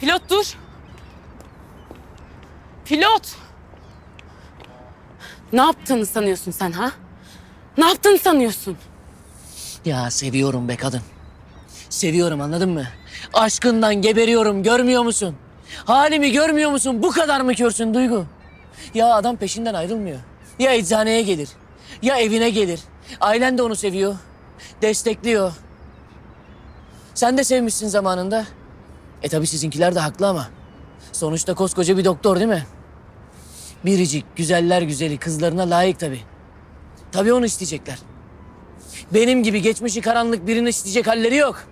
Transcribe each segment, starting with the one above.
Pilot dur. Pilot. Ne yaptığını sanıyorsun sen ha? Ne yaptığını sanıyorsun? Ya seviyorum be kadın. Seviyorum anladın mı? Aşkından geberiyorum görmüyor musun? Halimi görmüyor musun? Bu kadar mı körsün Duygu? Ya adam peşinden ayrılmıyor. Ya eczaneye gelir. Ya evine gelir. Ailen de onu seviyor. Destekliyor. Sen de sevmişsin zamanında. E tabi sizinkiler de haklı ama. Sonuçta koskoca bir doktor değil mi? Biricik, güzeller güzeli kızlarına layık tabi. Tabii onu isteyecekler. Benim gibi geçmişi karanlık birini isteyecek halleri yok.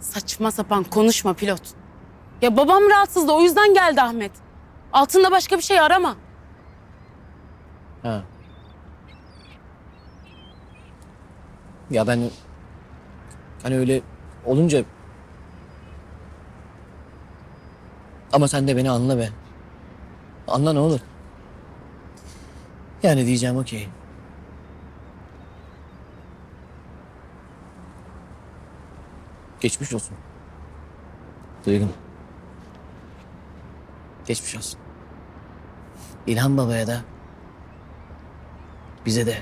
Saçma sapan konuşma pilot. Ya babam rahatsız da o yüzden geldi Ahmet. Altında başka bir şey arama. Ha. Ya ben hani öyle olunca ama sen de beni anla be. Anla ne olur. Yani diyeceğim okey. Geçmiş olsun. Duygum. Geçmiş olsun. İlhan Baba'ya da bize de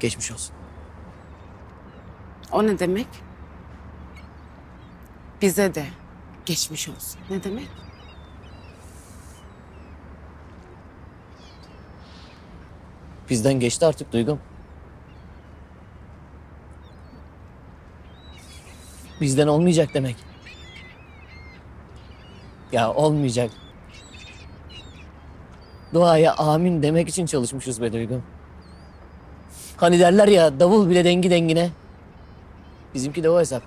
geçmiş olsun. O ne demek? Bize de geçmiş olsun. Ne demek? Bizden geçti artık duygum. Bizden olmayacak demek. Ya olmayacak. Duaya amin demek için çalışmışız be duygum. Hani derler ya davul bile dengi dengine. Bizimki de o hesap.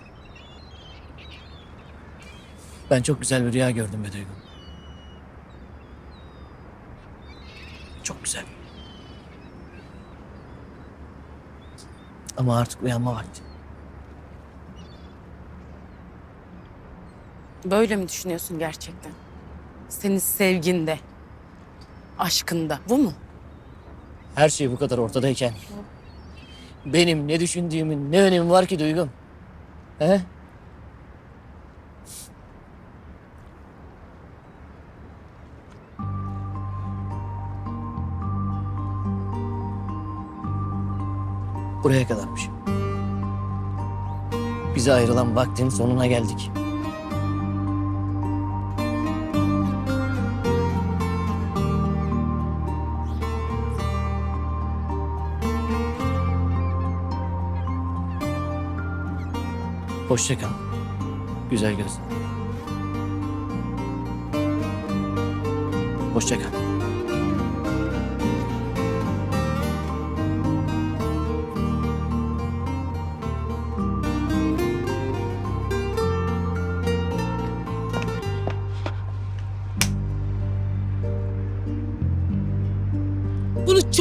Ben çok güzel bir rüya gördüm be. Çok güzel. Ama artık uyanma vakti. Böyle mi düşünüyorsun gerçekten? Senin sevginde, aşkında bu mu? Her şey bu kadar ortadayken benim ne düşündüğümün ne önemi var ki duygum? He? Buraya kadarmış. Bize ayrılan vaktin sonuna geldik. Hoşça kal. Güzel gözlüm. Hoşça kal.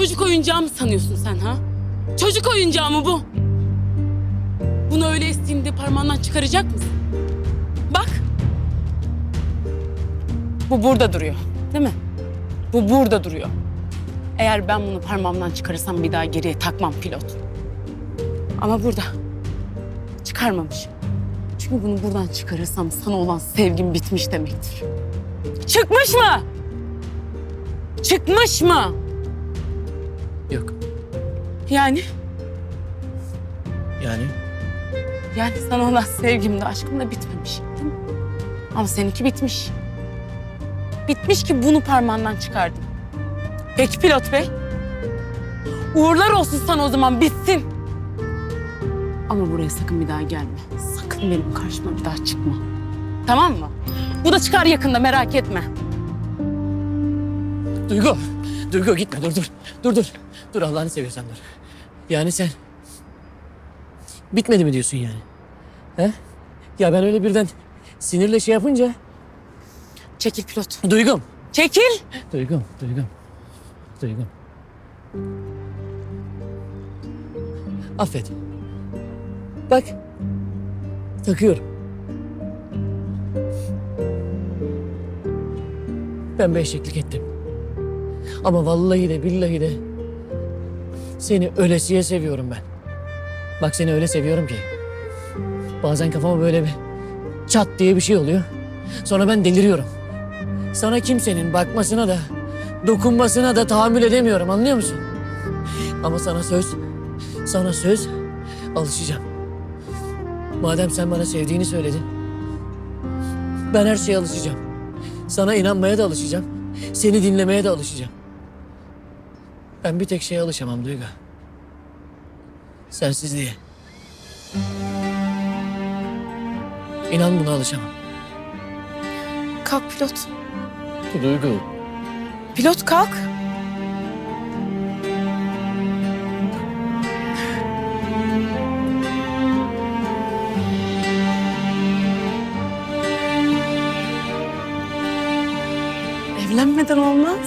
Çocuk oyuncağı mı sanıyorsun sen ha? Çocuk oyuncağı mı bu? Bunu öyle estiğinde parmağından çıkaracak mısın? Bak. Bu burada duruyor. Değil mi? Bu burada duruyor. Eğer ben bunu parmağımdan çıkarırsam bir daha geriye takmam pilot. Ama burada. Çıkarmamışım. Çünkü bunu buradan çıkarırsam sana olan sevgim bitmiş demektir. Çıkmış mı? Çıkmış mı? Yok. Yani, Yani yani sana olan sevgim de aşkım da bitmemiş. Değil mi? Ama seninki bitmiş. Bitmiş ki bunu parmağından çıkardım. Peki pilot bey. Uğurlar olsun sana o zaman bitsin. Ama buraya sakın bir daha gelme. Sakın benim karşıma bir daha çıkma. Tamam mı? Bu da çıkar yakında merak etme. Duygu. Duygu gitme dur dur. Dur dur. Dur Allah'ını seviyorsan dur. Yani sen... Bitmedi mi diyorsun yani? He? Ya ben öyle birden sinirle şey yapınca... Çekil pilot. Duygum. Çekil. Duygum, duygum. Duygum. Affet. Bak. Takıyorum. Ben bir eşeklik ettim. Ama vallahi de billahi de seni ölesiye seviyorum ben. Bak seni öyle seviyorum ki. Bazen kafama böyle bir çat diye bir şey oluyor. Sonra ben deliriyorum. Sana kimsenin bakmasına da, dokunmasına da tahammül edemiyorum anlıyor musun? Ama sana söz, sana söz alışacağım. Madem sen bana sevdiğini söyledin, ben her şeye alışacağım. Sana inanmaya da alışacağım. Seni dinlemeye de alışacağım. Ben bir tek şeye alışamam Duygu. Sensizliğe. İnan buna alışamam. Kalk pilot. Duygu. Pilot kalk. Evlenmeden olmaz.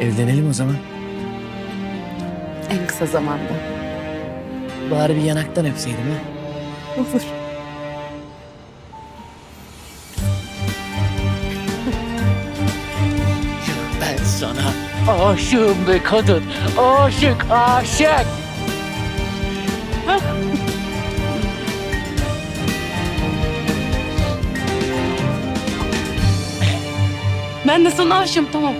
Evlenelim o zaman. En kısa zamanda. Bari bir yanaktan öpseydim ha. Olur. Ben sana aşığım be kadın. Aşık, aşık. Ben de sana aşığım tamam.